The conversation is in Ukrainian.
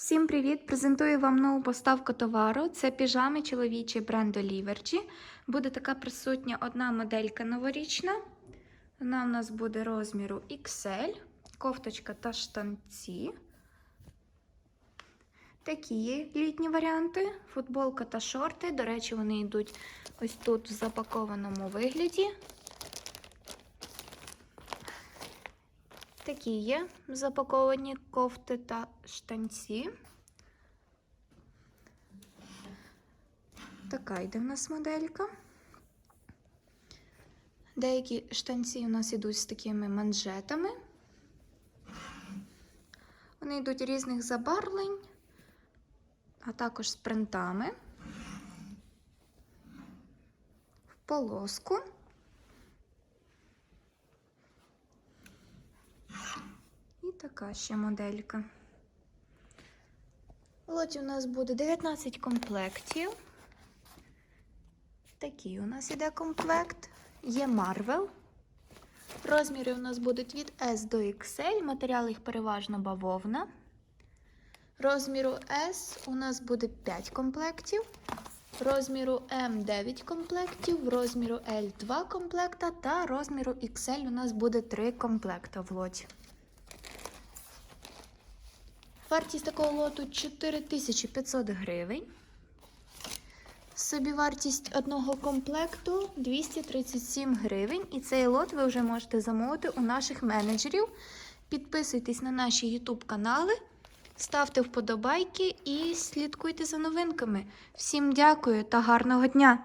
Всім привіт! Презентую вам нову поставку товару. Це піжами чоловічий бренду Ліверчі. Буде така присутня одна моделька новорічна. Вона у нас буде розміру XL, кофточка та штанці. Такі літні варіанти. Футболка та шорти. До речі, вони йдуть ось тут в запакованому вигляді. Такі є запаковані кофти та штанці. Така йде в нас моделька. Деякі штанці у нас йдуть з такими манжетами. Вони йдуть різних забарвлень, а також з принтами. В полоску. Така ще моделька. В лоті у нас буде 19 комплектів. Такий у нас іде комплект. Є Marvel. Розміри у нас будуть від S до XL. Матеріал їх переважно бавовна. Розміру S у нас буде 5 комплектів. Розміру М 9 комплектів, розміру L 2 комплекта та розміру XL у нас буде 3 комплекта в лоті. Вартість такого лоту 4500 гривень. Собівартість одного комплекту 237 гривень. І цей лот ви вже можете замовити у наших менеджерів. Підписуйтесь на наші YouTube канали, ставте вподобайки і слідкуйте за новинками. Всім дякую та гарного дня!